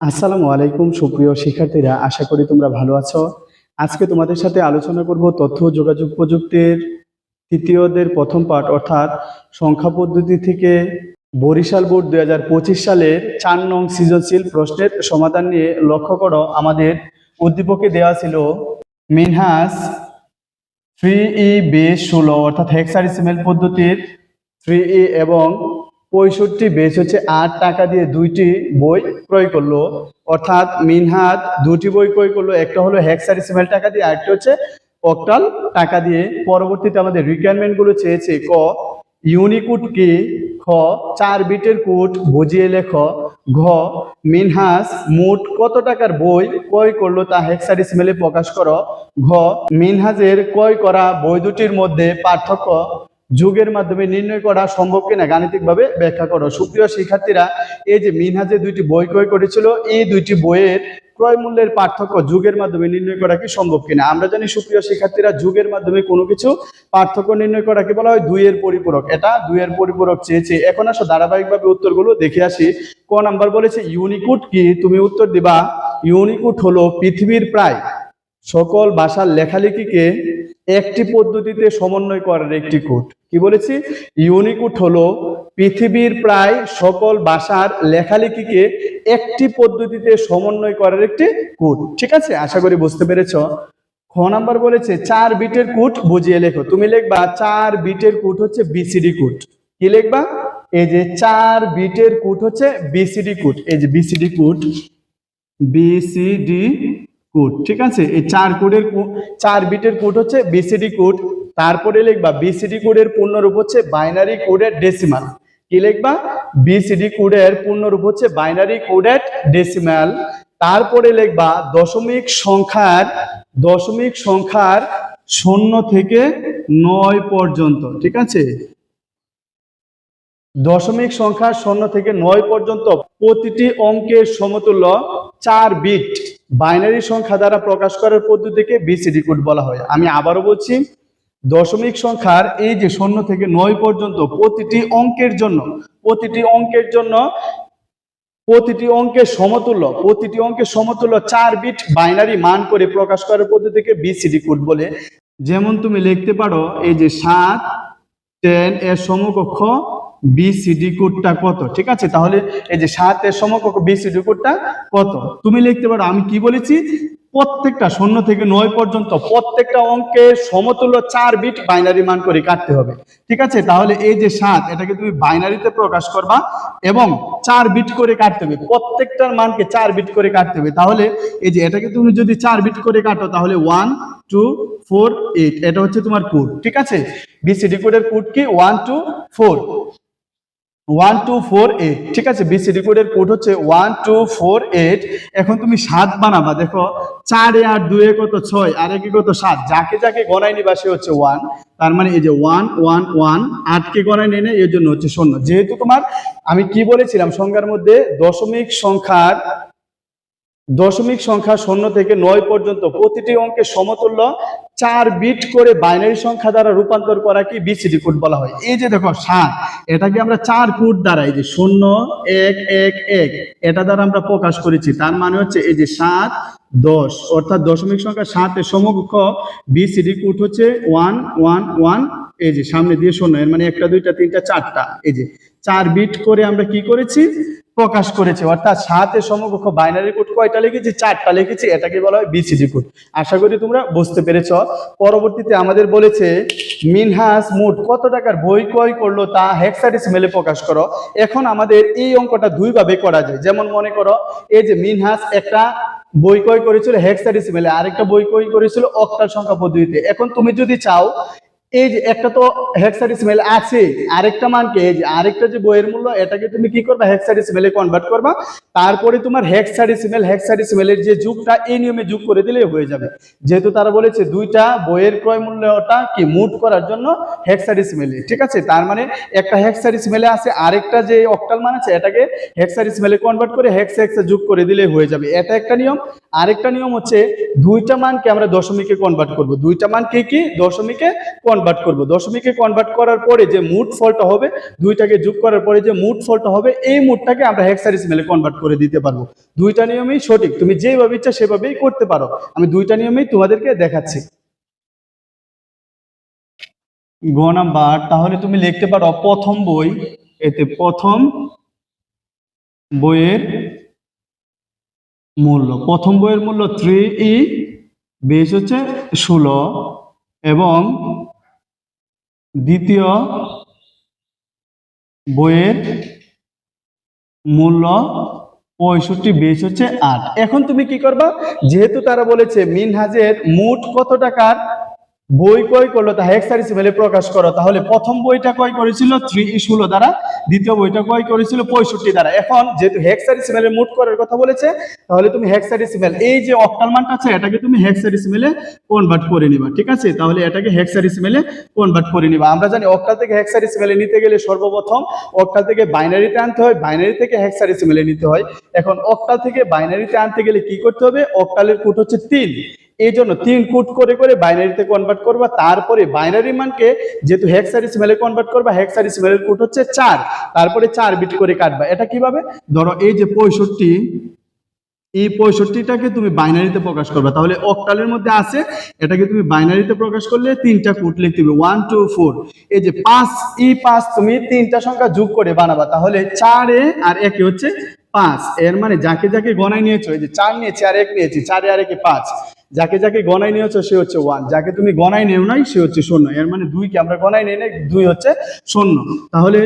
আসসালামু আলাইকুম, সুপ্রিয় শিক্ষার্থীরা। আশা করি তোমরা ভালো আছো। আজকে তোমাদের সাথে আলোচনা করব তথ্য যোগাযোগ প্রযুক্তির তৃতীয়দের প্রথম পাঠ, অর্থাৎ সংখ্যা পদ্ধতি থেকে বরিশাল বোর্ড দুই হাজার পঁচিশ সালের চার নং সৃজনশীল প্রশ্নের সমাধান নিয়ে লক্ষ্য করো। আমাদের উদ্দীপকে দেওয়া ছিল মিনহাস থ্রি ই বেস ষোলো, অর্থাৎ হেক্সারিসিমেল পদ্ধতির থ্রি ই এবং পঁয়ষট্টি বেস হচ্ছে আট টাকা দিয়ে দুইটি বই ক্রয় করল। অর্থাৎ মিনহাত দুটি বই ক্রয় করল, একটা হলো হেক্সারিসিমেল টাকা দিয়ে আরেকটা হচ্ছে অক্টাল টাকা দিয়ে। পরবর্তীতে আমাদের রিকোয়ারমেন্টগুলো চেয়েছে ক, ইউনিকুট কি? খ, চার বিটের কুট, বুঝিয়ে লেখ। ঘ, মিনহাস মোট কত টাকার বই ক্রয় করল তা হেক্সারিসিমেলে প্রকাশ করো। ঘ, মিনহাজের ক্রয় করা বই দুটির মধ্যে পার্থক্য যুগের মাধ্যমে নির্ণয় করা সম্ভব কিনা গাণিতিকভাবে ব্যাখ্যা করো। সুপ্রিয় শিক্ষার্থীরা, এই যে মিনহাজে দুইটি বই ক্রয় করেছিল, এই দুইটি বইয়ের ক্রয় মূল্যের পার্থক্য যুগের মাধ্যমে নির্ণয় করা কি সম্ভব কিনা? আমরা জানি, সুপ্রিয় শিক্ষার্থীরা, যুগের মাধ্যমে কোনো কিছু পার্থক্য নির্ণয় করা কি বলা হয়? দুইয়ের পরিপূরক। এটা দুইয়ের পরিপূরক চেয়েছে। এখন আসো, ধারাবাহিকভাবে উত্তরগুলো দেখে আসি। ক নাম্বার বলেছে, ইউনিকুট কি? তুমি উত্তর দিবা, ইউনিকুট হলো পৃথিবীর প্রায় সকল ভাষার লেখালেখিকে একটি পদ্ধতিতে সমন্বয় করার একটি কোড। কি বলেছি? ইউনিকুড হলো পৃথিবীর প্রায় সকল ভাষার লেখালেখিকে একটি পদ্ধতিতে সমন্বয় করার একটি কোড। ঠিক আছে? আশা করি বুঝতে পেরেছ। খ নাম্বার বলেছে, চার বিটের কুট বুঝিয়ে লেখো। তুমি লিখবা, চার বিটের কুট হচ্ছে বিসিডি কুট কি লিখবা? এই যে চার বিটের কুট হচ্ছে বিসিডি কুট এই যে বিসিডি কুট বিসিডি কোড ঠিক আছে? এই চার কোডের চার বিটের কোড হচ্ছে বিসিডি কোড তারপরে লিখবা বিসিডি কোডের পূর্ণরূপ হচ্ছে বাইনারি কোডের ডেসিমাল কি লিখবা? বিসিডি কোডের পূর্ণরূপ হচ্ছে বাইনারি কোডের ডেসিমাল তারপরে লিখবা দশমিক সংখ্যার দশমিক সংখ্যার শূন্য থেকে নয় পর্যন্ত, ঠিক আছে? দশমিক সংখ্যা শূন্য থেকে নয় পর্যন্ত প্রতিটি অঙ্কের সমতুল্য চার বিট। বাইনারি সংখ্যা দ্বারা প্রকাশ করার পদ্ধতিকে বিসিডি কোড বলা হয়। আমি আবারও বলছি, দশমিক সংখ্যার এই যে শূন্য থেকে নয় পর্যন্ত প্রতিটি অঙ্কের জন্য, প্রতিটি অঙ্কের জন্য, প্রতিটি অঙ্কের সমতুল্য, প্রতিটি অঙ্কের সমতুল্য চার বিট বাইনারি মান করে প্রকাশ করার পদ্ধতিকে বিসিডি কোড বলে। যেমন তুমি লিখতে পারো, এই যে সাত টেন এর সমকক্ষ বিসিডি কোডটা কত? ঠিক আছে? তাহলে এই যে সাত এর সমকক্ষ বিসিডি কোডটা কত? তুমি লিখতে পারো, আমি কি বলেছি? প্রত্যেকটা শূন্য থেকে নয় পর্যন্ত প্রত্যেকটা অঙ্কের সমতুল্য চার বিট বাইনারি মান করে কাটতে হবে। ঠিক আছে? তাহলে এই যে সাত, এটাকে তুমি বাইনারিতে প্রকাশ করবা এবং চার বিট করে কাটতে হবে। প্রত্যেকটার মানকে চার বিট করে কাটতে হবে। তাহলে এই যে এটাকে তুমি যদি চার বিট করে কাটো, তাহলে ওয়ান, টু, ফোর, এইট, এটা হচ্ছে তোমার কোড। ঠিক আছে? বিসিডি কোডের কোড কি one, two, four. One two four eight ঠিক আছে বিসিডি কোডের কোড হচ্ছে ওয়ান টু ফোর এইট এখন তুমি সাত বানাবা, দেখো, চারে আর দুয়ে কত, ছয়, আর একে কত, সাত। যাকে যাকে গণায় নিবা, সে হচ্ছে ওয়ান তার মানে এই যে ওয়ান ওয়ান ওয়ান আটকে গণায় নেই না, এর জন্য হচ্ছে শূন্য। যেহেতু তোমার, আমি কি বলেছিলাম সংখ্যার মধ্যে দশমিক সংখ্যার দশমিক সংখ্যা শূন্য থেকে নয় পর্যন্ত প্রতিটি অঙ্কের সমতুল্য চার বিট করে বাইনারি সংখ্যা দ্বারা রূপান্তর করা কি বিসিডি কোড বলা হয়? এই যে দেখো, সাত, এটাকে আমরা চার কোড দ্বারা, এই যে শূন্য, এক এক এক, এটা দ্বারা আমরা প্রকাশ করেছি। তার মানে হচ্ছে এই যে সাত, দশ, অর্থাৎ দশমিক সংখ্যা সাতের সমকক্ষ বিসিডি কোড হচ্ছে ওয়ান ওয়ান ওয়ান, এই যে সামনে দিয়ে শূন্য, এর মানে একটা, দুইটা, তিনটা, চারটা। এই যে চার বিট করে আমরা কি করেছি? প্রকাশ করেছে। অর্থাৎ সাতের সমকক্ষ বাইনারি কোড কয়টা লিখেছি? চারটা লিখেছি। এটাকে বলা হয় বিসিডি কোড আশা করি তোমরা বুঝতে পেরেছ। পরবর্তীতে আমাদের বলেছে, মিনহাস মোট কত টাকার বই ক্রয় করল তা হেক্সাডেসিমেলে প্রকাশ করো। এখন আমাদের এই অঙ্কটা দুইভাবে করা যায়। যেমন মনে করো, এই যে মিনহাস একটা বই ক্রয় করেছিল হেক্সাডেসিমেলে, আরেকটা বই ক্রয় করেছিল অক্টাল সংখ্যা পদ্ধতিতে। এখন তুমি যদি চাও এই যে একটা তো হেক্সাডেসিমেল আছে। আরেকটা মানকে, এই যে আরেকটা যে বইয়ের মূল্য, এটাকে তুমি কি করবা? হেক্সাডেসিমেলে কনভার্ট করবা। তারপরে তোমার হেক্সাডেসিমেল হেক্সাডেসিমেলের যে যুগটা, এই নিয়মে যুগ করে দিলে হয়ে যাবে। যেহেতু তারা বলেছে দুইটা বইয়ের ক্রয় মূল্যটা কি মুট করার জন্য হেক্সাডেসিমেলে ঠিক আছে? তার মানে একটা হেক্সাডেসিমেলে আছে, আরেকটা যে অক্টাল মান আছে, এটাকে হেক্সাডেসিমেলে কনভার্ট করে হেক্সা হেক্সা যুগ করে দিলে হয়ে যাবে। এটা একটা নিয়ম। আরেকটা নিয়ম হচ্ছে, দুইটা মানকে আমরা দশমিকে কনভার্ট করব। দুইটা মানকে কি দশমিকে কনভার্ট করব। দশমিকে কনভার্ট করার পরে যে মুড ফলটা হবে, দুইটাকে যোগ করার পরে যে মুড ফলটা হবে, এই মুডটাকে আমরা হেক্সাডেসিমেলে কনভার্ট করে দিতে পারব। দুইটা নিয়মেই সঠিক। তুমি যেভাবে ইচ্ছা সেভাবেই করতে পারো। আমি দুইটা নিয়মেই তোমাদেরকে দেখাচ্ছি। গ নাম্বার, তাহলে তুমি লিখতে পারো প্রথম বই, এতে প্রথম বইয়ের মূল্য। প্রথম বইয়ের মূল্য থ্রি ই বেশ হচ্ছে ষোলো, এবং দ্বিতীয় বইয়ের মূল্য পঁয়ষট্টি, বেশ হচ্ছে আট। এখন তুমি কি করবা? যেহেতু তারা বলেছে মিনহাজের মোট কত টাকার? বই কয় করল তা হেক্সাডেসিমেলে প্রকাশ করো। তাহলে প্রথম বইটা কয় করেছিল থ্রি ষোলো দ্বারা, দ্বিতীয় বইটা কয় করেছিল পঁয়ষট্টি দ্বারা। এখন যেহেতু হেক্সাডেসিমেলে মোট করার কথা বলেছে, তাহলে তুমি হেক্সাডেসিমেল এই যে অক্টাল মানটা আছে, এটাকে তুমি হেক্সাডেসিমেলে কনভার্ট করে নিবা, ঠিক আছে? তাহলে এটাকে হেক্সাডেসিমেলে কনভার্ট করে নিবা। আমরা জানি অক্টাল থেকে হেক্সাডেসিমেলে নিতে গেলে সর্বপ্রথম অক্টাল থেকে বাইনারিতে আনতে হয় বাইনারি থেকে হেক্সাডেসিমেলে নিতে হয়। এখন অক্টাল থেকে বাইনারিতে আনতে গেলে কি করতে হবে? অক্টালের কোট হচ্ছে তিন। এই জন্য তিন কুট করে করে বাইনারিতে কনভার্ট করবা। তারপরে বাইনারি মানকে যেহেতু হেক্সাডেসিমেলে কনভার্ট করবা হেক্সাডেসিমেলের কুট হচ্ছে চার। তারপরে চার বিট করে কাটবা। এটা কীভাবে? ধরো এই যে পঁয়ষট্টি, এই পঁয়ষট্টিটাকে তুমি বাইনারিতে প্রকাশ করবে। তাহলে অক্টালের মধ্যে আছে, এটাকে তুমি বাইনারিতে প্রকাশ করলে তিনটা কুট লিখতে হবে। ওয়ান টু ফোর এই যে পাঁচ ই পাঁচ তুমি তিনটা সংখ্যা যোগ করে বানাবা। তাহলে চারে আর একে হচ্ছে পাঁচ। এর মানে যাকে যাকে গণায় নিয়েছো, এই যে চার নিয়েছি আর এক নিয়েছি, চারে আর একে পাঁচ। যাকে যাকে গণায় নিয়েছো সে হচ্ছে ওয়ান যাকে তুমি গণায় নেও নাই, সে হচ্ছে শূন্য। এর মানে দুইকে আমরা গণায় নিয়ে নেই, দুই হচ্ছে শূন্য। তাহলে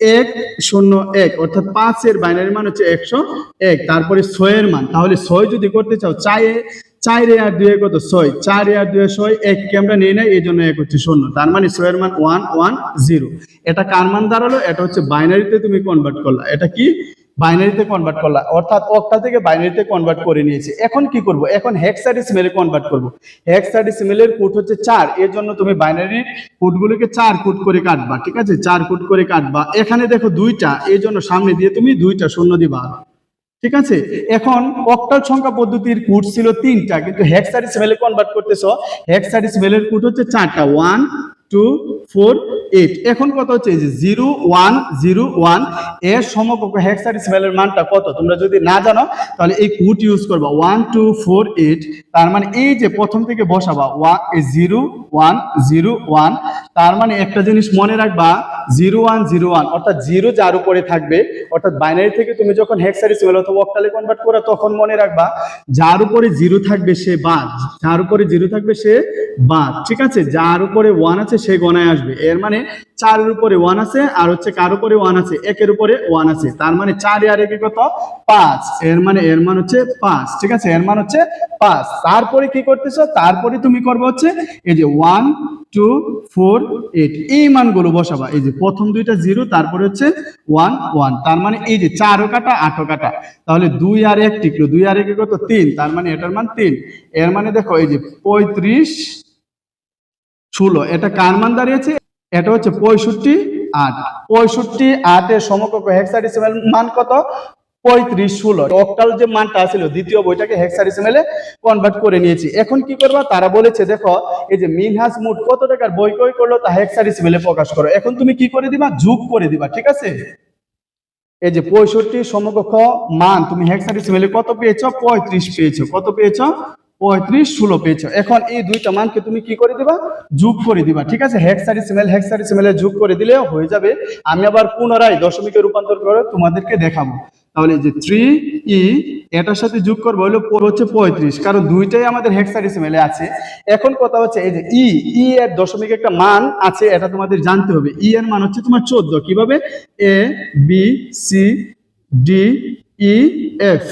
এক শূন্য এক, অর্থাৎ পাঁচের বাইনারি মান হচ্ছে একশো এক, তারপরে ছয়ের মান। তাহলে ছয় যদি করতে চাও চায়ে চার চারে আর দুয়ে কত? ছয়। চারে আর দুয়ে ছয় এককে আমরা নিয়ে নেই এই জন্য এক হচ্ছে শূন্য। তার মানে ছয়ের মান ওয়ান ওয়ান জিরো এটা কার মান দাঁড়াল? এটা হচ্ছে বাইনারিতে তুমি কনভার্ট করলা। এটা কি? বাইনারিতে কনভার্ট করলা অর্থাৎ অক্টা থেকে বাইনারিতে কনভার্ট করে নিয়েছে। এখন কি করব? এখন হেক্সাডেসিমেলে কনভার্ট করব। হেক্সাডেসিমেলের কোড হচ্ছে চার। এর জন্য তুমি বাইনারির কোডগুলোকে চার কোড করে কাটবা, ঠিক আছে? চার কোড করে কাটবা। এখানে দেখো দুইটা এই জন্য সামনে দিয়ে তুমি দুইটা শূন্য দিবা। ঠিক আছে? এখন অক্টাল সংখ্যা পদ্ধতির কোড ছিল তিনটা, কিন্তু হেক্সাডেসিমেলে কনভার্ট করতেছো। হেক্সাডেসিমেলের কোড হচ্ছে চারটা। ওয়ান টু ফোর এইট এখন কত হচ্ছে? যে জিরো ওয়ান জিরো ওয়ানের সমকক্ষ হেক্সাডেসিমেলের মানটা কত? তোমরা যদি না জানো, তাহলে এই কোড ইউজ করবা। ওয়ান টু ফোর এইট তার মানে এই যে প্রথম থেকে বসাবা one zero one zero one তার মানে একটা জিনিস মনে রাখবা জিরো ওয়ান জিরো ওয়ান অর্থাৎ জিরো যার উপরে থাকবে, অর্থাৎ বাইনারি থেকে তুমি যখন হেক্সাডেসিমেল অথবা অক্টালে কনভার্ট করো, তখন মনে রাখবা, যার উপরে জিরো থাকবে সে বাদ। যার উপরে জিরো থাকবে সে বাদ। ঠিক আছে? যার উপরে ওয়ান আছে সে গণায় আসবে। এর মানে চারের উপরে ওয়ান আছে আর হচ্ছে কার উপরে ওয়ান আছে? একের উপরে ওয়ান আছে। তার মানে চার আর একে কত? পাঁচ। এর মানে এর মান হচ্ছে পাঁচ। ঠিক আছে? এর মান হচ্ছে পাঁচ। তারপরে কি করতেছো? তারপরে তুমি করবে হচ্ছে এই যে ওয়ান টু ফোর এইট এই মানগুলো বসাবা। এই যে প্রথম দুইটা জিরো তারপরে হচ্ছে ওয়ান ওয়ান তার মানে এই যে চারও কাটা, আটও কাটা। তাহলে দুই আর এক টিকলো। দুই আর একে কত? তিন। তার মানে এটার মান তিন। এর মানে দেখো এই যে পঁয়ত্রিশ ষোলো, এটা কার মান দাঁড়িয়েছে? এটা হচ্ছে পঁয়ষট্টি আট। পঁয়ষট্টি আটের সমকক্ষ হেক্সাডেসিমেল মান কত? পঁয়ত্রিশ ষোলো। অক্টাল যে মানটা ছিল দ্বিতীয় বইটাকে হেক্সাডেসিমেলে কনভার্ট করে নিয়েছি। এখন কি করবা? তারা বলেছে, দেখো, এই যে মিনহাস মুড কত টাকার বই কই করল, তা হেক্সাডেসিমেলে প্রকাশ করো। এখন তুমি কি করে দিবা? যোগ করে দিবা, ঠিক আছে? এই যে পঁয়ষট্টি সমকক্ষ মান, তুমি হেক্সাডেসিমেলে কত পেয়েছ? পঁয়ত্রিশ পেয়েছ। কত পেয়েছ? পঁয়ত্রিশ ষোলো পেয়েছ। এখন এই দুইটা মানকে তুমি কি করে দিবা? যোগ করে দিবা, ঠিক আছে? হেক্সাডেসিমেল হেক্সাডেসিমেলে যোগ করে দিলে হয়ে যাবে। আমি আবার পুনরায় দশমিকে রূপান্তর করে তোমাদেরকে দেখাবো। তাহলে যে থ্রি ই এটার সাথে যোগ করব হলো হচ্ছে পঁয়ত্রিশ, কারণ দুইটাই আমাদের হেক্সাডেসিমেলে আছে। এখন কথা হচ্ছে এই যে ই ই এর দশমিক একটা মান আছে, এটা তোমাদের জানতে হবে। ই এর মান হচ্ছে তোমার চোদ্দ, কীভাবে? A B C D E F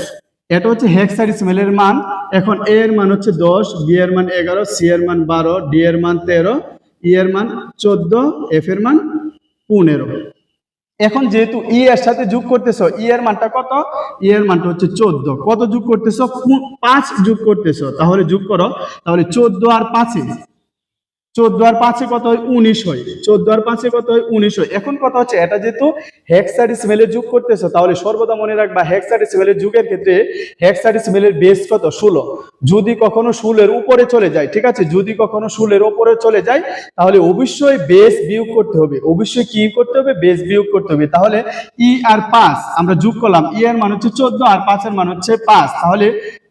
এটা হচ্ছে হেক্সাডেসিমেলের মান। এখন এ এর মান হচ্ছে দশ বি এর মান এগারো সি এর মান বারো ডি এর মান তেরো ই এর মান চোদ্দ এফ এর মান পনেরো। এখন যেহেতু ই এর সাথে যোগ করতেছো ই এর মানটা কত? ই এর মানটা হচ্ছে চোদ্দ। কত যোগ করতেছো? পাঁচ যোগ করতেছো। তাহলে যোগ করো। তাহলে চোদ্দ আর পাঁচে চোদ্দ আর পাঁচে কত হয়? উনিশ হয়। চোদ্দ আর পাঁচে কত হয়? উনিশ হয়। এখন কথা হচ্ছে, এটা যেহেতু হেক্সাডেসিমেলে যোগ করতেছো, তাহলে সর্বদা মনে রাখবা হেক্সাডেসিমেলের যুগের ক্ষেত্রে হেক্সাডেসিমেলের বেস কত? ষোলো। যদি কখনো ষোলের উপরে চলে যায়, ঠিক আছে? যদি কখনো ষোলের উপরে চলে যায়, তাহলে অবশ্যই বেস বিয়োগ করতে হবে। অবশ্যই কি করতে হবে? বেস বিয়োগ করতে হবে। তাহলে ই আর পাঁচ, আমরা যোগ করলাম। ই এর মান হচ্ছে চোদ্দ আর পাঁচের মান হচ্ছে পাঁচ। তাহলে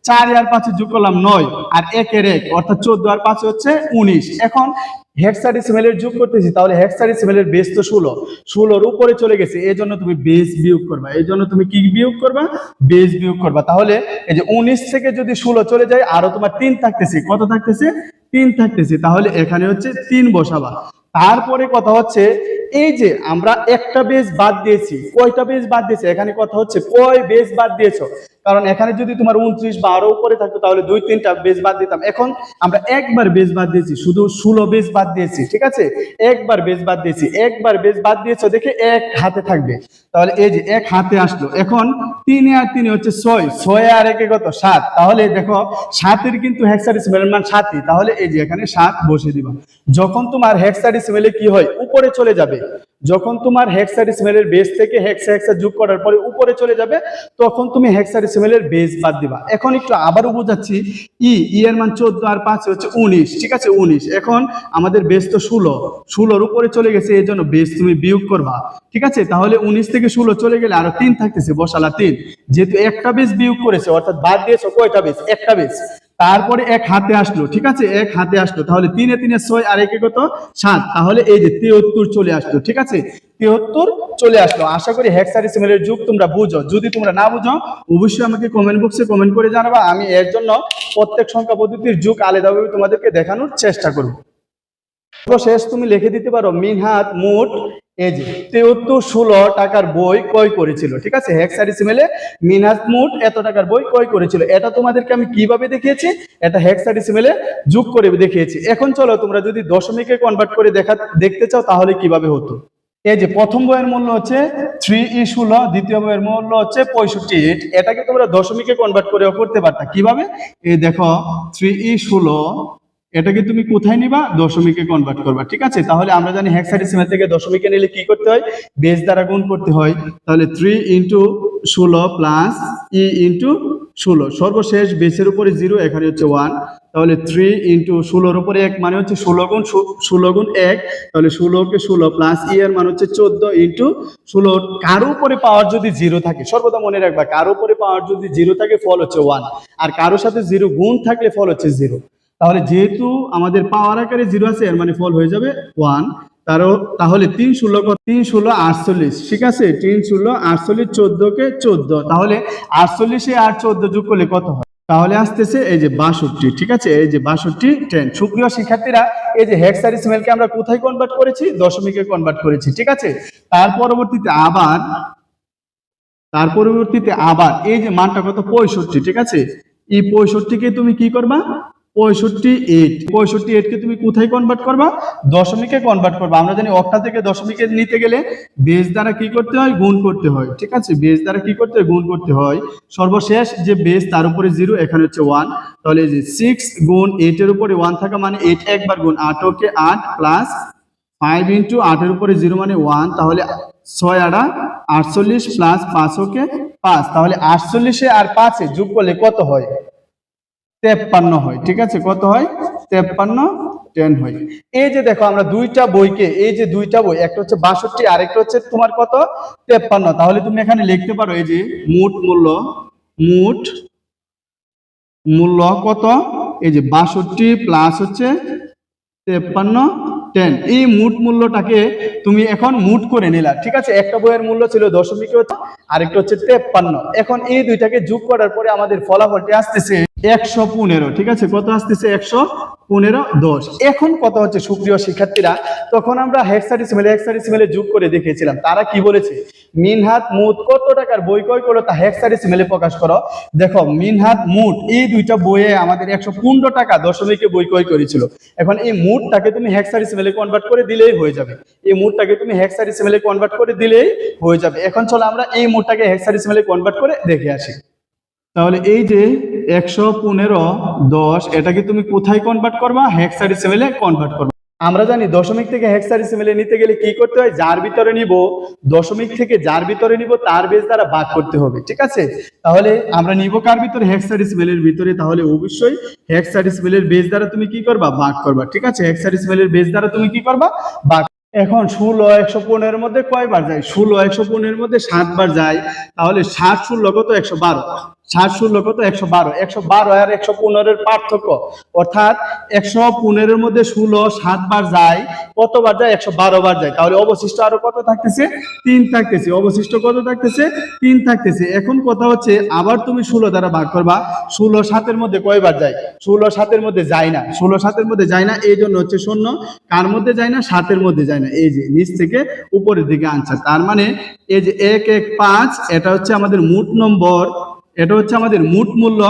চার আর পাঁচে যোগ করলাম নয়, আর একের এক, অর্থাৎ চোদ্দ আর পাঁচে হচ্ছে উনিশ। এখন হেক্সাডেসিমেলের যোগ করতেছি, তাহলে হেক্সাডেসিমেলের বেস তো ষোলো। ষোলোর উপরে চলে গেছে এই জন্য তুমি বেস বিয়োগ করবা। এই জন্য তুমি কি বিয়োগ করবা? বেস বিয়োগ করবা। তাহলে এই যে উনিশ থেকে যদি ষোলো চলে যায়, আরও তোমার তিন থাকতেছে। কত থাকতেছে? তিন থাকতেছে। তাহলে এখানে হচ্ছে তিন বসাবা। তারপরে কথা হচ্ছে, এই যে আমরা একটা বেস বাদ দিয়েছি, কয়টা বেস বাদ দিয়েছি? এখানে কথা হচ্ছে, কয় বেস বাদ দিয়েছ? কারণ এখানে যদি তোমার উনত্রিশ বা আরও উপরে থাকতো, তাহলে দুই, তিনটা বেস বাদ দিতাম। এখন আমরা একবার বেস বাদ দিয়েছি, শুধু ষোলো বেস বাদ দিয়েছি, ঠিক আছে? একবার বেস বাদ দিয়েছি, একবার বেস বাদ দিয়েছ দেখে এক হাতে থাকবে। তাহলে এই যে এক হাতে আসলো, এখন তিনে আর তিনে হচ্ছে ছয় ছয় আর একে কত? সাত। তাহলে দেখো, সাতের কিন্তু হেক্সাডেসিমেলের মান সাতই, তাহলে এই যে এখানে সাত বসে দিবা। যখন তোমার হেক্সাডেসিমেলে কি হয়? উপরে চলে যাবে। যখন তোমার হেক্সাডেসিমেলের বেস থেকে হেক্সা হেক্সা যোগ করার পরে উপরে চলে যাবে, তখন তুমি হেক্সাডেসিমেলের বেস বাদ দিবা। এখন একটু আবারও বোঝাচ্ছি ই ই এর মান চোদ্দ আর পাঁচ হচ্ছে উনিশ, ঠিক আছে? উনিশ। এখন আমাদের বেস তো ষোলো। ষোলোর উপরে চলে গেছে এর জন্য বেস তুমি বিয়োগ করবা। ঠিক আছে? তাহলে উনিশ থেকে ষোলো চলে গেলে আরও তিন থাকতেছে, বসালা তিন। যেহেতু একটা বেস বিয়োগ করেছে, অর্থাৎ বাদ দিয়েছ কয়টা বেস একটা বেস তারপরে এক হাতে আসলো, ঠিক আছে? এক হাতে আসলো। তাহলে তিনে তিনে ছয় আর একে কত? সাত। তাহলে এই যে তেহত্তর চলে আসলো, ঠিক আছে? তেহত্তর চলে আসলো। আশা করি হেক্সাডেসিমেলের যুগ তোমরা বুঝো। যদি তোমরা না বুঝো, অবশ্যই আমাকে কমেন্ট বক্সে কমেন্ট করে জানাবা। আমি এর জন্য প্রত্যেক সংখ্যা পদ্ধতির যুগ আলাদাভাবে তোমাদেরকে দেখানোর চেষ্টা করব। শেষ তুমি লিখে দিতে পারো, মিনহাত, মোট এই যে, তেহত্তর ষোলো টাকার বই ক্রয় করেছিল, ঠিক আছে? হেক্সাডিসিমেলে মিনহাত মোট এত টাকার বই ক্রয় করেছিল। এটা তোমাদেরকে আমি কীভাবে দেখিয়েছি? এটা হেক্সাডিসিমেলে যোগ করে দেখিয়েছি। এখন চলো, তোমরা যদি দশমিকে কনভার্ট করে দেখা, দেখতে চাও, তাহলে কীভাবে হতো? এই যে, প্রথম বইয়ের মূল্য হচ্ছে থ্রি ই ষোলো, দ্বিতীয় বইয়ের মূল্য হচ্ছে পঁয়ষট্টি এইট এটাকে তোমরা দশমিকে কনভার্ট করেও করতে পারতা। কীভাবে? এই দেখো থ্রি ই ষোলো এটাকে তুমি কোথায় নিবা? দশমিকে কনভার্ট করবা, ঠিক আছে? তাহলে আমরা জানি হেক্সাডেসিমাল থেকে দশমিকে নিলে কি করতে হয়? বেস দ্বারা গুণ করতে হয়। তাহলে থ্রি ইন্টু ষোলো প্লাস ই ইন্টু ষোলো। সর্বশেষ বেসের উপরে জিরো এখানে হচ্ছে ওয়ান তাহলে থ্রি ইন্টু ষোলোর উপরে এক মানে হচ্ছে ষোলো গুণ ষোলো গুণ এক। তাহলে ষোলোকে ষোলো প্লাস ই এর মান হচ্ছে চোদ্দ ইন্টু ষোলো। কারও উপরে পাওয়ার যদি জিরো থাকে, সর্বদা মনে রাখবা, কারও উপরে পাওয়ার যদি জিরো থাকে ফল হচ্ছে ওয়ান আর কারও সাথে জিরো গুণ থাকলে ফল হচ্ছে জিরো তাহলে যেহেতু আমাদের পাওয়ার আকারে জিরো আছে, এর মানে ফল হয়ে যাবে ওয়ান তারও, তাহলে তিন ষোলো? তিন ষোলো আটচল্লিশ, ঠিক আছে? তিন ষোলো আটচল্লিশ চোদ্দকে চোদ্দ, তাহলে আটচল্লিশে আর চোদ্দ যোগ করলে কত হয়? তাহলে আসতেছে এই যে বাষট্টি, ঠিক আছে? এই যে বাষট্টি টেন সুপ্রিয় শিক্ষার্থীরা, এই যে হেক্সাডেসিমেলকে আমরা কোথায় কনভার্ট করেছি? দশমিকে কনভার্ট করেছি, ঠিক আছে? তার পরবর্তীতে আবার, তার পরবর্তীতে আবার, এই যে মানটা কত? পঁয়ষট্টি, ঠিক আছে? এই পঁয়ষট্টিকে তুমি কি করবা? পঁয়ষট্টি এইট পঁয়ষট্টি এইটকে তুমি কোথায় কনভার্ট করবা? দশমিকে কনভার্ট করবা। আমরা জানি অক্টা থেকে দশমিকে নিতে গেলে বেস দ্বারা কি করতে হয়? গুণ করতে হয়। ঠিক আছে? বেস দ্বারা কি করতে হয়? গুণ করতে হয়। সর্বশেষ যে বেস তার উপরে জিরো এখানে হচ্ছে ওয়ান তাহলে যে সিক্স গুণ এইটের উপরে ওয়ান থাকা মানে এইট একবার গুণ আট, ওকে, আট প্লাস ফাইভ ইন্টু আটের উপরে জিরো মানে ওয়ান তাহলে ছয় আড়া আটচল্লিশ প্লাস পাঁচ, ওকে, পাঁচ। তাহলে আটচল্লিশে আর পাঁচে যোগ করলে কত হয়? তেপ্পান্ন হয়, ঠিক আছে? কত হয়? তেপ্পান্ন টেন হয়। এই যে দেখো, আমরা দুইটা বইকে, এই যে দুইটা বই, একটা হচ্ছে বাষট্টি আর একটা হচ্ছে তোমার কত? তেপ্পান্ন। তাহলে তুমি এখানে লিখতে পারো, এই যে মোট মূল্য মোট মূল্য কত? এই যে বাষট্টি প্লাস হচ্ছে তেপ্পান্ন টেন এই মুট মূল্যটাকে তুমি এখন মুট করে নিলা, ঠিক আছে? একটা বইয়ের মূল্য ছিল দশমিক আরেকটা হচ্ছে তেপ্পান্ন। এখন এই দুইটাকে যোগ করার পরে আমাদের ফলাফলটি আসতেছে। একশো পনেরো, ঠিক আছে? কত আসতেছে? একশো পনেরো, দশ। এখন কত হচ্ছে, সুপ্রিয় শিক্ষার্থীরা, তখন আমরা হেক্সাডিসিমেলে হেক্সাডিসিমেলে যোগ করে দেখিয়েছিলাম। তারা কি বলেছে? মিনহাত মুট কত টাকার বই কয় করো তা হেক্সাডিসিমেলে প্রকাশ করো। দেখো, মিনহাত মুট এই দুইটা বইয়ে আমাদের একশো পনেরো টাকা দশমিকে বই ক্রয় করেছিল। এখন এই মুটটাকে তুমি হেক্সাডিসিমেলে কনভার্ট করে দিলেই হয়ে যাবে। এই মুটটাকে তুমি হেক্সাডিসিমেলে কনভার্ট করে দিলেই হয়ে যাবে। এখন চলো আমরা এই মুটটাকে হেক্সাডিসিমেলে কনভার্ট করে দেখে আসি। তাহলে এই যে একশো পনেরো দশ এটাকে তুমি কোথায় কনভার্ট করবা? হেক্সাডিসিমেলে কনভার্ট করবা। আমরা জানি দশমিক থেকে হেক্সাডেসিমেলে নিতে গেলে কি করতে হয়? যার ভিতরে নিব, দশমিক থেকে যার ভিতরে নিব, তার বেস দ্বারা ভাগ করতে হবে, ঠিক আছে? তাহলে আমরা নিব কার ভিতরে? হেক্সাডেসিমেলের ভিতরে। তাহলে অবশ্যই হেক্সাডেসিমেলের বেস দ্বারা তুমি কি করবা? ভাগ করবা, ঠিক আছে? হেক্সাডেসিমেলের বেস দ্বারা তুমি কি করবা? ভাগ এখন ষোলো একশো পনেরোর মধ্যে কয়বার যায়? ষোলো একশো পনেরোর মধ্যে সাতবার যায়। তাহলে ষাট, ষোলো কত? একশো বারো। ষাট ষোলো কত একশো বারো একশো বারো আর একশো পনেরোর পার্থক্য। অর্থাৎ একশো পনেরোর মধ্যে ষোলো সাতবার যায়, কতবার যায়? একশো বারো বার যায়। তাহলে অবশিষ্ট আরও কত থাকতেছে? তিন থাকতেছে। অবশিষ্ট কত থাকতেছে? তিন থাকতেছে। এখন কথা হচ্ছে, আবার তুমি ষোলো দ্বারা ভাগ করবা, ষোলো সাতের মধ্যে কয়বার যায়? ষোলো সাতের মধ্যে যায় না। ষোলো সাতের মধ্যে যায় না, এই জন্য হচ্ছে শূন্য। কার মধ্যে যায় না? সাতের মধ্যে যায় না। এই যে, নিচ থেকে উপরের দিকে আনছে তার মানে এই যে এক এক, পাঁচ, এটা হচ্ছে আমাদের মোট নম্বর। এটা হচ্ছে আমাদের মোট মূল্য।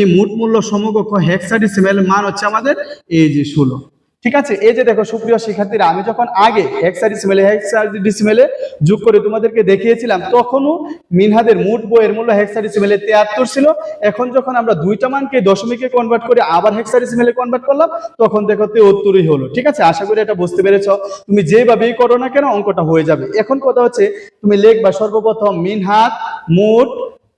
এই মোট মূল্য সমকক্ষ হেক্সাডেসিমেল মান হচ্ছে আমাদের এই যে ষোলো। ঠিক আছে? এই যে দেখো, সুপ্রিয় শিক্ষার্থীরা, আমি যখন আগে হেক্সাডেসিমেলে হেক্সাডেসিমেলে যোগ করে তোমাদেরকে দেখিয়েছিলাম, তখনও মিনহাদের মোট বইয়ের মূল্য হেক্সাডেসিমেলে তেয়াত্তর ছিল। এখন যখন আমরা দুইটা মানকে দশমিকে কনভার্ট করে আবার হেক্সাডেসিমেলে কনভার্ট করলাম, তখন দেখো তেহত্তরই হলো। ঠিক আছে? আশা করি এটা বুঝতে পেরেছ। তুমি যেভাবেই করো না কেন, অঙ্কটা হয়ে যাবে। এখন কথা হচ্ছে, তুমি লেখবা সর্বপ্রথম মিনহাত মোট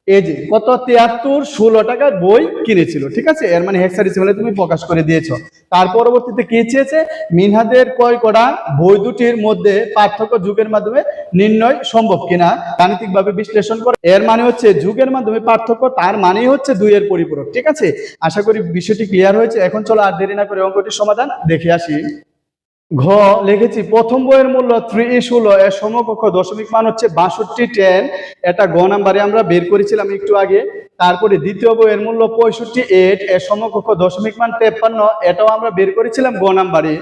এই যে কত? তিয়াত্তর, ষোলো টাকার বই কিনেছিল, ঠিক আছে? এর মানে হেক্সাডেসিমেলে তুমি প্রকাশ করে দিয়েছ। তার পরবর্তীতে কি চেয়েছে? মিনহাদের ক্রয় করা বই দুটির মধ্যে পার্থক্য যুগের মাধ্যমে নির্ণয় সম্ভব কিনা? গাণিতিক ভাবে বিশ্লেষণ করে। এর মানে হচ্ছে, যুগের মাধ্যমে পার্থক্য, তার মানেই হচ্ছে দুইয়ের পরিপূরক, ঠিক আছে? আশা করি বিষয়টি ক্লিয়ার হয়েছে। এখন চলো আর দেরি না করে অঙ্কটির সমাধান দেখে আসি। ঘ, লিখেছি, প্রথম বইয়ের মূল্য থ্রি ষোলো এর সমকক্ষ দশমিক মান হচ্ছে বাষট্টি টেন। এটা গ নাম্বারে আমরা বের করেছিলাম একটু আগে। তারপরে দ্বিতীয় বইয়ের মূল্য পঁয়ষট্টি এইট এর সমকক্ষ দশমিক মান তেপ্পান্ন, এটাও আমরা বের করেছিলাম গ নাম্বারে।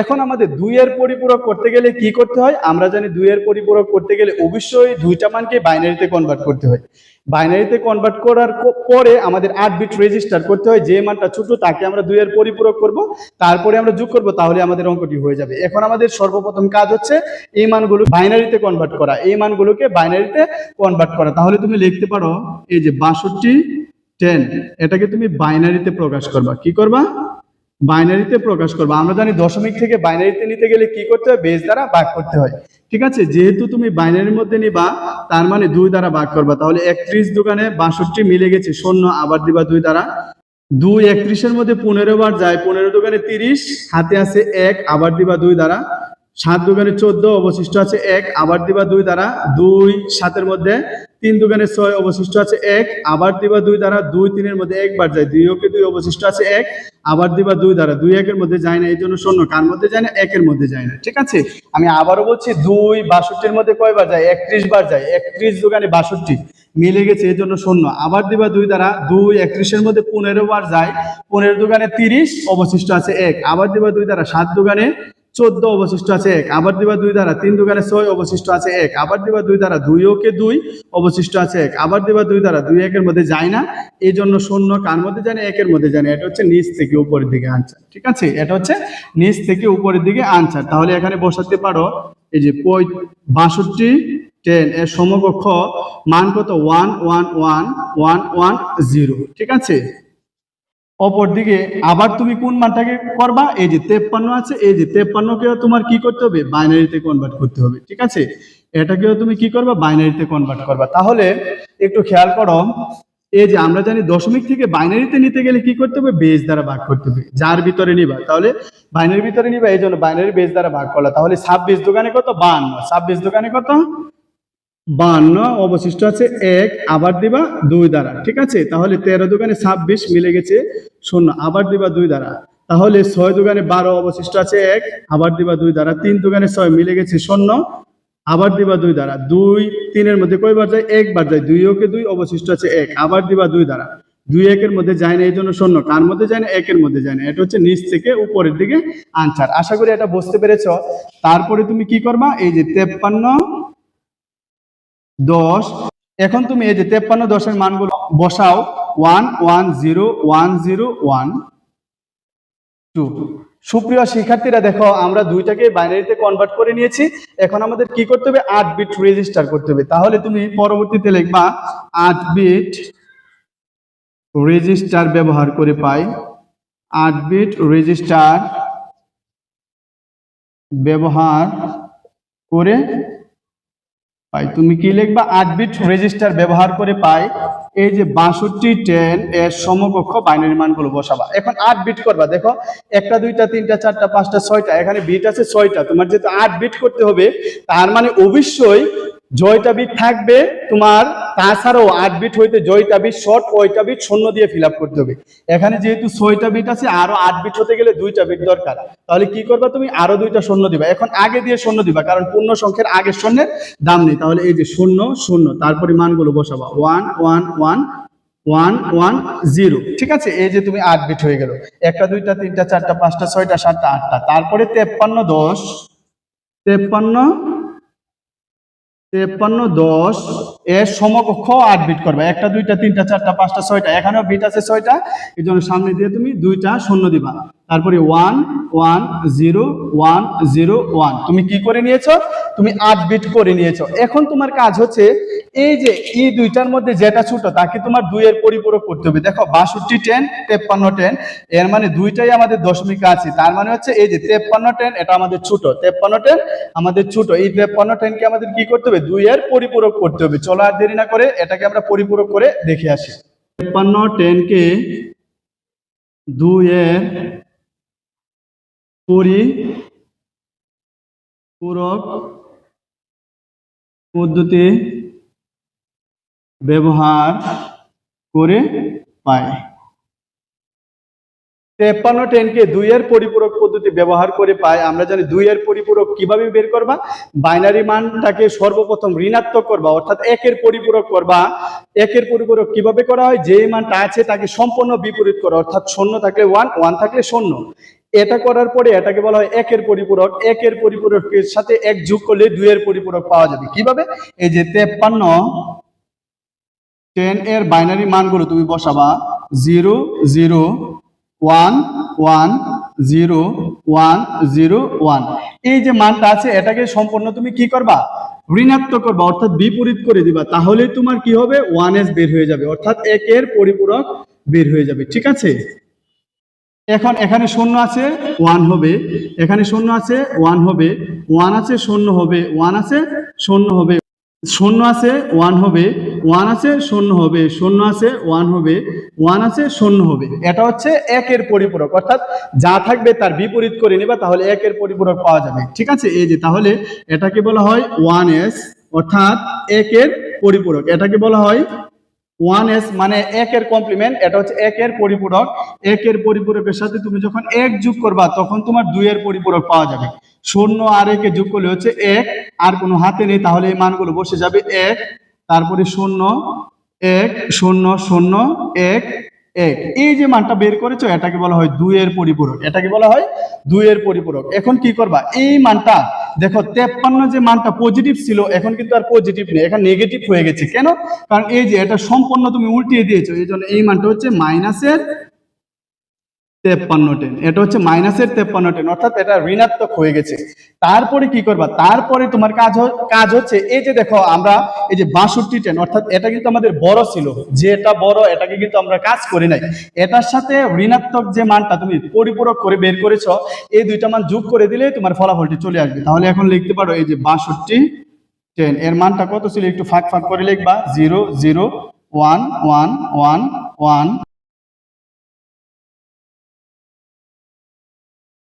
এখন আমাদের দুইয়ের পরিপূরক করতে গেলে কি করতে হয়? আমরা জানি দুইয়ের পরিপূরক করতে গেলে অবশ্যই দুইটা মানকে বাইনারিতে কনভার্ট করতে হয়। বাইনারিতে কনভার্ট করার পরে আমাদের আট বিট রেজিস্টার করতে হয়, যে মানটা ছোট তাকে আমরা দুইয়ের পরিপূরক করব, তারপরে আমরা যোগ করব, তাহলে আমাদের অঙ্কটি হয়ে যাবে। এখন আমাদের সর্বপ্রথম কাজ হচ্ছে এই মানগুলো বাইনারিতে কনভার্ট করা। এই মানগুলোকে বাইনারিতে কনভার্ট করা। তাহলে তুমি লিখতে পারো, এই যে বাষট্টি টেন এটাকে তুমি বাইনারিতে প্রকাশ করবা। কি করবা? বাইনারিতে প্রকাশ করবা। আমরা জানি দশমিক থেকে বাইনারিতে নিতে গেলে কি করতে হয়? বেস দ্বারা ভাগ করতে হয়। ঠিক আছে? যেহেতু তুমি বাইনারির মধ্যে নিবা, তার মানে দুই দ্বারা ভাগ করবা। তাহলে একত্রিশ দোকানে বাষট্টি মিলে গেছে, শূন্য, আবার দিবা দুই দ্বারা। দুই একত্রিশের মধ্যে পনেরো বার যায়, পনেরো দোকানে তিরিশ, হাতে আছে এক, আবার দিবা দুই দ্বারা। সাত দোকানে চোদ্দ, অবশিষ্ট আছে এক, আবার দিবা দুই দ্বারা দুই, সাতের মধ্যে তিন দোকানে ছয়, অবশিষ্ট আছে এক, আবার দিবা দুই দ্বারা দুই, তিনের মধ্যে একবার যায় দুই, ওকে দুই, অবশিষ্ট আছে এক, আবার দিবা দুই দ্বারা দুই, একের মধ্যে যায় না এই জন্য শূন্য, কার মধ্যে যায় না, একের মধ্যে যায় না, ঠিক আছে? আমি আবারও বলছি দুই, বাষট্টির মধ্যে কয়বার যায়? একত্রিশ বার যায়, একত্রিশ দোকানে বাষট্টি, মিলে গেছে এই জন্য শূন্য, আবার দিবা দুই দ্বারা দুই, একত্রিশের মধ্যে পনেরো বার যায়, পনেরো দোকানে তিরিশ, অবশিষ্ট আছে এক, আবার দিবা দুই দ্বারা সাত দোকানে চোদ্দ অবশিষ্ট আছে এক, আবার দিবা দুই দ্বারা, তিন দোকানে ছয় অবশিষ্ট আছে এক, আবার দিবা দুই দ্বারা দুই ওকে দুই অবশিষ্ট আছে এক, আবার দিবা দুই দ্বারা দুই একের মধ্যে যায় না। এই জন্য শূন্য কার মধ্যে জানে? একের মধ্যে জানে। এটা হচ্ছে নিচ থেকে উপরের দিকে আনসার ঠিক আছে? এটা হচ্ছে নিচ থেকে উপরের দিকে আনসার তাহলে এখানে বসাতে পারো, এই যে বাষট্টি টেন এর সমকক্ষ মান কত? One one one one one zero ঠিক আছে? অপর দিকে আবার তুমি কোন মানটাকে করবা? এই যে তেপ্পান্ন আছে, এই যে তেপ্পান্নকেও তোমার কি করতে হবে? বাইনারিতে কনভার্ট করতে হবে, ঠিক আছে? এটাকেও তুমি কি করবা? বাইনারিতে কনভার্ট করবা। তাহলে একটু খেয়াল করো, এই যে আমরা জানি দশমিক থেকে বাইনারিতে নিতে গেলে কি করতে হবে? বেজ দ্বারা ভাগ করতে হবে। যার ভিতরে নিবা, তাহলে বাইনারির ভিতরে নিবা, এই জন্য বাইনারি বেজ দ্বারা ভাগ করলা। তাহলে ছাব্বিশ দোকানে কত? বান্ন ছাব্বিশ দোকানে কত? বান্ন, অবশিষ্ট আছে এক, আবার দিবা দুই দ্বারা। ঠিক আছে? তাহলে তেরো দোকানে ছাব্বিশ মিলে গেছে শূন্য, আবার দিবা দুই দ্বারা। তাহলে ছয় দোকানে বারো, অবশিষ্ট আছে এক, আবার দিবা দুই দ্বারা। তিন দোকানে ছয় মিলে গেছে শূন্য, আবার দিবা দুই দ্বারা। দুই তিনের মধ্যে কয়বার যায়? একবার যায়। দুই ওকে দুই, অবশিষ্ট আছে এক, আবার দিবা দুই দ্বারা। দুই একের মধ্যে যায় না, এই জন্য শূন্য। কার মধ্যে যায় না? একের মধ্যে যায় না। এটা হচ্ছে নিচ থেকে উপরের দিকে আনসার। আশা করি এটা বুঝতে পেরেছ। তারপরে তুমি কি করবা? এই যে তেপ্পান্ন দশ। এখন তুমি এই যে তেপ্পান্ন দশের মানগুলো বসাও। One one, zero one zero, one. Two. সুপ্রিয় শিক্ষার্থীরা, দেখো, আমরা দুইটাকে বাইনারিতে কনভার্ট করে নিয়েছি। এখন আমাদের কি করতে হবে? আট বিট রেজিস্টার করতে হবে। তাহলে তুমি পরবর্তীতে লিখবা, আট বিট রেজিস্টার ব্যবহার করে পাই। আট বিট রেজিস্টার ব্যবহার করে পাই। তুমি কি লিখবা? আট বিট রেজিস্টার ব্যবহার করে পাই। এই যে বাষট্টি টেন এর সমকক্ষ বাইনারি মানগুলো বসাবা। এখন আট বিট করবা। দেখো, একটা, দুইটা, তিনটা, চারটা, পাঁচটা, ছয়টা। এখানে বিট আছে ছয়টা। তোমার যেহেতু আট বিট করতে হবে, তার মানে অবশ্যই জয়টা বিট থাকবে, তোমার তাছাড়াও আট বিট হইতে জয়টা বিট শর্ট ওইটা বিট শূন্য দিয়ে ফিল করতে হবে। এখানে যেহেতু ছয়টা বিট আছে, আরও আট বিট হতে গেলে দুইটা বিট দরকার। তাহলে কি করবা তুমি? আরও দুইটা শূন্য দিবা। এখন আগে দিয়ে শূন্য দিবা, কারণ পূর্ণ সংখ্যার আগের শূন্যের দাম নেই। তাহলে এই যে শূন্য শূন্য, তারপরে মানগুলো বসাবা। One one one one one zero ঠিক আছে? এই যে তুমি আট বিট হয়ে গেল। একটা, দুইটা, তিনটা, চারটা, পাঁচটা, ছয়টা, সাতটা, আটটা। তারপরে তেপ্পান্ন, দশ, তেপ্পান্ন তেপ্পান্ন, দশ এর সমকক্ষ আট বিট করবে। একটা, দুইটা, তিনটা, চারটা, পাঁচটা, ছয়টা। এখানেও বিট আছে ছয়টা। এই জন্য সামনে দিয়ে তুমি দুইটা শূন্য দিবা। তারপরে one one zero one zero one তুমি কি করে নিয়েছো? তুমি আট বিট করে নিয়েছো। এখন তোমার কাজ হচ্ছে এই যে এই দুইটার মধ্যে যেটা ছোট, তাকে তোমার দুইয়ের পরিপূরক করতে হবে। দেখো, বাষট্টি টেন তেপ্পান্ন টেন এর মানে দুইটাই আমাদের দশমিক আছে। তার মানে হচ্ছে এই যে তেপ্পান্ন টেন এটা আমাদের ছোট। তেপ্পান্ন টেন আমাদের ছোট। এই তেপ্পান্ন টেনকে আমাদের কি করতে হবে? দুইয়ের পরিপূরক করতে হবে। চলো আর দেরি না করে এটাকে আমরা পরিপূরক করে দেখে আসি। তেপ্পান্ন টেনকে দুইয়ের পরিপূরক পদ্ধতি, ব্যবহার করে পায়। তেপ্পান্ন টেনকে দুইয়ের পরিপূরক পদ্ধতি ব্যবহার করে পাই আমরা জানি দুইয়ের পরিপূরক কীভাবে বের করবা? বাইনারি মানটাকে সর্বপ্রথম ঋণাত্মক করবা, অর্থাৎ একের পরিপূরক করবা। একের পরিপূরক কীভাবে করা হয়? যে মানটা আছে তাকে সম্পূর্ণ বিপরীত করা, অর্থাৎ শূন্য থাকলে ওয়ান ওয়ান থাকলে শূন্য। এটা করার পরে এটাকে বলা হয় একের পরিপূরক। একের পরিপূরকের সাথে এক যোগ করলে দুইয়ের পরিপূরক পাওয়া যাবে। কীভাবে? এই যে তেপ্পান্ন টেন এর বাইনারি মানগুলো তুমি বসাবা। Zero zero, one one, zero one zero, one. এই যে মানটা আছে, এটাকে সম্পূর্ণ তুমি কি করবা? ঋণাত্মক করবা, অর্থাৎ বিপরীত করে দিবা। তাহলে তোমার কি হবে? ওয়ান এস বের হয়ে যাবে। অর্থাৎ একের পরিপূরক বের হয়ে যাবে। ঠিক আছে? এখন এখানে শূন্য আছে, ওয়ান হবে। এখানে শূন্য আছে, ওয়ান হবে। ওয়ান আছে, শূন্য হবে। ওয়ান আছে, শূন্য হবে। শূন্য আছে, ওয়ান হবে। ওয়ান আছে, শূন্য হবে। শূন্য আছে, ওয়ান হবে। ওয়ান আছে, শূন্য হবে। এটা হচ্ছে একের পরিপূরক। অর্থাৎ যা থাকবে তার বিপরীত করে নিবা, তাহলে একের পরিপূরক পাওয়া যাবে। ঠিক আছে? এই যে, তাহলে এটাকে বলা হয় ওয়ান এস, অর্থাৎ একের পরিপূরক। এটাকে বলা হয় ওয়ান এস মানে একের কমপ্লিমেন্ট এটা হচ্ছে একের পরিপূরক। একের পরিপূরকের সাথে তুমি যখন এক যোগ করবা, তখন তোমার দুইয়ের পরিপূরক পাওয়া যাবে। শূন্য আর একে যোগ করলে হচ্ছে এক, আর কোনো হাতে নেই, তাহলে এই মানগুলো বসে যাবে এক, তারপরে শূন্য, এক, শূন্য শূন্য, এক এক এই যে মানটা বের করেছ, এটাকে বলা হয় দুইয়ের পরিপূরক। এটাকে বলা হয় দুইয়ের পরিপূরক। এখন কি করবা? এই মানটা, দেখো, তেপ্পান্ন যে মানটা পজিটিভ ছিল, এখন কিন্তু আর পজিটিভ নেই। এখন নেগেটিভ হয়ে গেছে। কেন? কারণ এই যে এটা সম্পূর্ণ তুমি উল্টিয়ে দিয়েছ। এই জন্য এই মানটা হচ্ছে মাইনাসের তেপ্পান্ন টেন এটা হচ্ছে মাইনাসের তেপ্পান্ন টেন অর্থাৎ এটা ঋণাত্মক হয়ে গেছে। তারপরে কি করবা? তারপরে তোমার কাজ কাজ হচ্ছে, এই যে দেখো, আমরা এই যে বাষট্টি টেন অর্থাৎ এটা কিন্তু আমাদের বড় ছিল। যেটা বড়, এটাকে কিন্তু আমরা কাজ করি নাই। এটার সাথে ঋণাত্মক যে মানটা তুমি পরিপূরক করে বের করেছ, এই দুইটা মান যোগ করে দিলে তোমার ফলাফলটি চলে আসবে। তাহলে এখন লিখতে পারো, এই যে বাষট্টি টেন এর মানটা কত ছিল? একটু ফাঁক ফাঁক করে লিখবা। Zero zero, one one one one.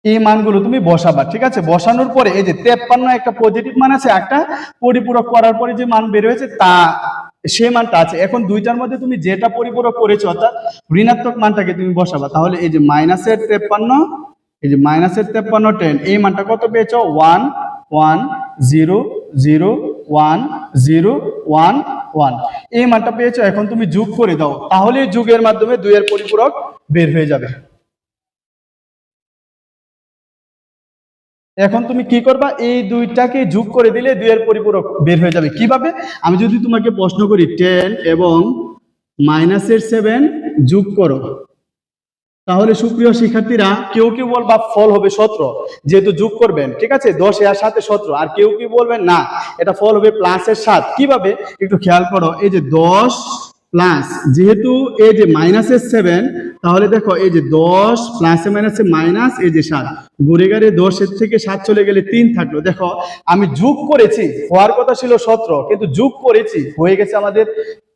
এই মানগুলো তুমি বসাবা, ঠিক আছে? বসানোর পরে এই যে তেপ্পান্ন একটা পজিটিভ মান আছে, একটা পরিপূরক করার পরে যে মান বের হয়েছে, তা সে মানটা আছে। এখন দুইটার মধ্যে তুমি যেটা পরিপূরক করেছ, অর্থাৎ ঋণাত্মক মানটাকে তুমি বসাবা। তাহলে এই যে মাইনাসের তেপ্পান্ন, এই যে মাইনাসের তেপ্পান্ন টেন এই মানটা কত পেয়েছ? One one, zero zero, one zero, one one. এই মানটা পেয়েছ, এখন তুমি যোগ করে দাও। তাহলে যুগের মাধ্যমে দুইয়ের পরিপূরক বের হয়ে যাবে। এখন তুমি কি করবা? এই দুইটাকে যোগ করে দিলে দুইয়ের পরিপূরক বের হয়ে যাবে। কীভাবে? আমি যদি তোমাকে প্রশ্ন করি টেন এবং মাইনাসের সেভেন যোগ করো, তাহলে সুপ্রিয় শিক্ষার্থীরা, কেউ কেউ বলবা ফল হবে সতেরো? যেহেতু যোগ করবেন, ঠিক আছে? দশ এর সাথে সতেরো। আর কেউ কেউ বলবেন, না, এটা ফল হবে প্লাসের সাত। কীভাবে? একটু খেয়াল করো, এই যে দশ প্লাস যেহেতু এই যে মাইনাসের সেভেন তাহলে দেখো, এই যে দশ প্লাসে মাইনাসে মাইনাস এই যে সাত। ঘুরে গেলে দশের থেকে সাত চলে গেলে তিন থাকল। দেখো, আমি যোগ করেছি, হওয়ার কথা ছিল সতেরো, কিন্তু যোগ করেছি, হয়ে গেছে আমাদের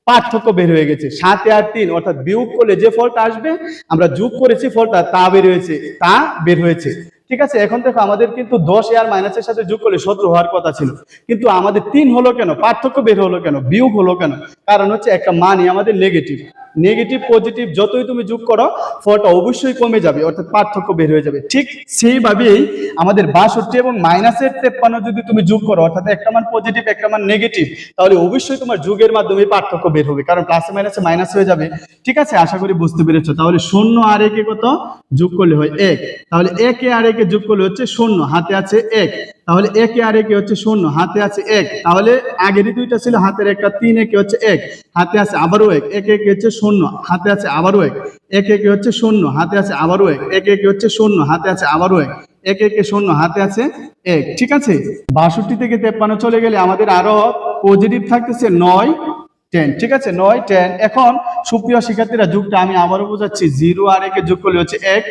পার্থক্য বের হয়ে গেছে। সাতে আর তিন, অর্থাৎ বিয়োগ করলে যে ফলটা আসবে, আমরা যোগ করেছি ফলটা, তা বের হয়েছে, তা বের হয়েছে। ঠিক আছে, এখন দেখো আমাদের কিন্তু দশ এয়ার মাইনাসের সাথে যোগ করলে সতেরো হওয়ার কথা ছিল। কিন্তু আমাদের তিন হলো কেন? পার্থক্য বের হলো কেন? বিয়োগ হলো কেন? কারণ হচ্ছে একটা মানই আমাদের নেগেটিভ নেগেটিভ পজিটিভ যতই তুমি যোগ করো, ফলটা অবশ্যই কমে যাবে, অর্থাৎ পার্থক্য বের হয়ে যাবে। ঠিক সেইভাবেই আমাদের বাষট্টি এবং মাইনাসের তেপ্পান্ন যদি তুমি যোগ করো, অর্থাৎ একটা মান পজিটিভ একটা মান নেগেটিভ তাহলে অবশ্যই তোমার যুগের মাধ্যমে পার্থক্য বের হবে, কারণ প্লাসে মাইনাসে মাইনাস হয়ে যাবে। ঠিক আছে, আশা করি বুঝতে পেরেছ। তাহলে শূন্য আর একে কত? যোগ করলে হয় এক। তাহলে একে আর একে যোগ করলে হচ্ছে শূন্য, হাতে আছে এক। তাহলে একে আর একে হচ্ছে শূন্য, হাতে আছে এক। তাহলে আগেরই দুইটা ছিল, হাতের একটা তিন, একে হচ্ছে এক। হাতে আছে আবারও এক, একে একে হচ্ছে শূন্য, হাতে আছে আবারও এক। একে একে হচ্ছে শূন্য, হাতে আছে আবারও এক। একে একে হচ্ছে শূন্য, হাতে আছে আবারও এক। একে একে শূন্য, হাতে আছে এক। ঠিক আছে? বাষট্টি থেকে তেপ্পান্ন চলে গেলে আমাদের আরও পজিটিভ থাকতেছে নয় টেন ঠিক আছে? নয় টেন এখন সুপ্রিয় শিক্ষার্থীরা, যুগটা আমি আবারও বোঝাচ্ছি। জিরো আর একে যোগ করলে হচ্ছে এক।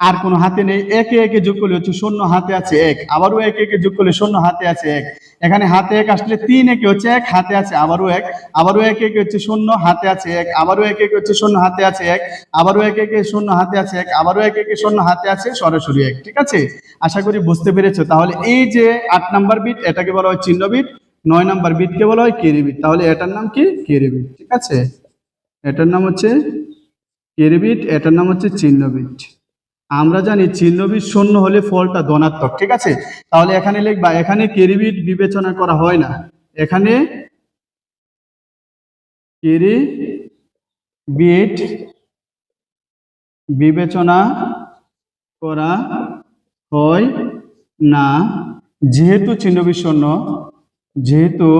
আর কোনো হাতে নেই। একে একে যোগ করলে হচ্ছে শূন্য, হাতে আছে এক। আবারও একে একে যোগ করলে শূন্য, হাতে আছে এক। এখানে হাতে এক আসলে তিন একে হচ্ছে এক, হাতে আছে আবারও এক। আবারও একে একে হচ্ছে শূন্য, হাতে আছে এক। আবারও একে একে হচ্ছে শূন্য, হাতে আছে এক। আবারও একে একে শূন্য, হাতে আছে এক। আবারও একে একে শূন্য, হাতে আছে সরাসরি এক। ঠিক আছে? আশা করি বুঝতে পেরেছ। তাহলে এই যে আট নাম্বার বিট এটাকে বলা হয় চিহ্ন বিট নয় নাম্বার বিটকে বলা হয় কেরি বিট তাহলে এটার নাম কি? কেরি বিট ঠিক আছে? এটার নাম হচ্ছে কেরি বিট এটার নাম হচ্ছে চিহ্ন বিট আমরা জানি চিহ্নবিদ শূন্য হলে ফলটা ধনাত্মক, ঠিক আছে? তাহলে এখানে লিখবা, এখানে কেরিবিট বিবেচনা করা হয় না। এখানে কেরি বিট বিবেচনা করা হয় না। যেহেতু চিহ্নবিদ শূন্য, যেহেতু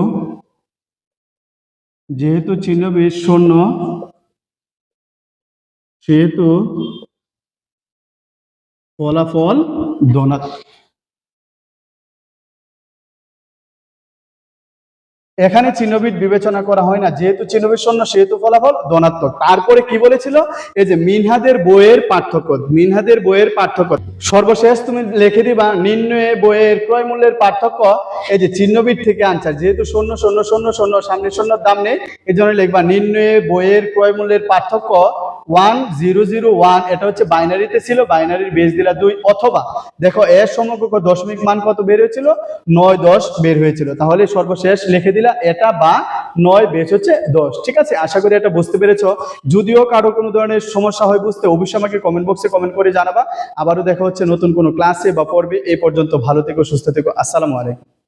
যেহেতু চিহ্নবিদ শূন্য, সেহেতু ফলাফল ধনাত্মক এখানে চিহ্নবিদ বিবেচনা করা হয় না, যেহেতু চিহ্নবিদ শূন্য, সেহেতু ফলাফল ধনাত্মক তারপরে কি বলেছিল? এই যে মিনহাদের বইয়ের পার্থক্য, মিনহাদের বইয়ের পার্থক্য। সর্বশেষ তুমি লিখে দিবা নির্ণয়ে বইয়ের ক্রয় মূল্যের পার্থক্য, এই যে চিহ্নবিদ থেকে আনসার যেহেতু শূন্য শূন্য শূন্য শূন্য, সামনে শূন্য দাম নেই এই জন্য লিখবা নির্ণয়ে বইয়ের ক্রয় মূল্যের পার্থক্য ওয়ান জিরো জিরো ওয়ান এটা হচ্ছে বাইনারিতে ছিল, বাইনারির বেস দিলা দুই, অথবা দেখো এর সমকক্ষ দশমিক মান কত বের হয়েছিল? নয় দশ বের হয়েছিল। তাহলে সর্বশেষ লিখে দিলা, এটা বা নয় বেশ হচ্ছে দশ। ঠিক আছে? আশা করি এটা বুঝতে পেরেছ। যদিও কারও কোনো ধরনের সমস্যা হয় বুঝতে, অবশ্যই আমাকে কমেন্ট বক্সে কমেন্ট করে জানাবা। আবারও দেখা হচ্ছে নতুন কোনো ক্লাসে বা পর্বে। এই পর্যন্ত ভালো থেকো, সুস্থ থেকো। আসসালামু আলাইকুম।